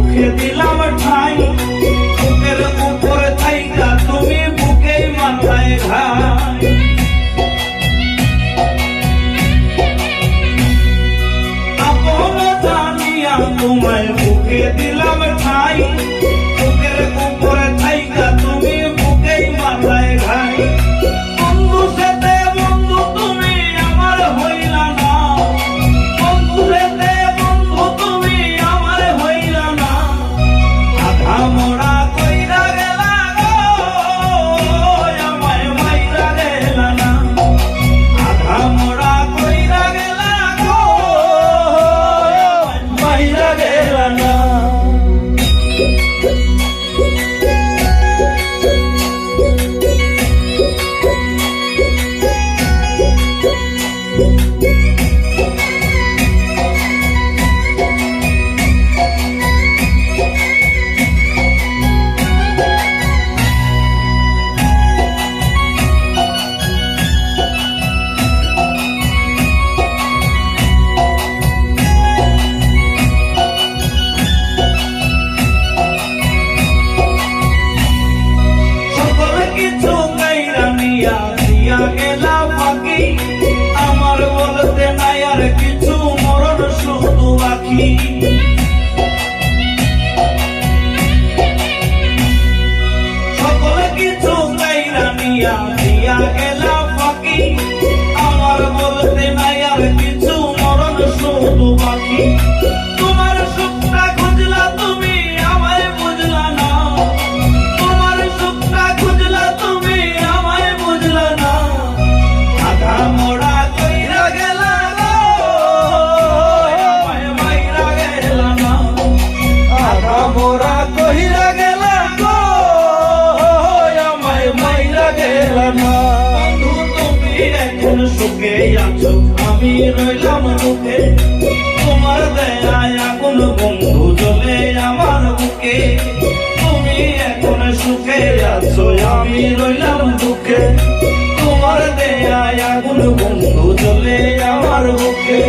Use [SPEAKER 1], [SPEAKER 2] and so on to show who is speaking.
[SPEAKER 1] মুখে দিলাম ঠাই। মুখের সকল কিছু চাইরা নিয়া আমি রইলাম দুঃখে তোমার দেয়ায় আগুন বন্ধু চলে আমার বুকে। তুমি এখন সুখে আছো, আমি রইলাম দুঃখে। তোমার দেয়ায় আগুন বন্ধু জ্বলে আমার বুকে।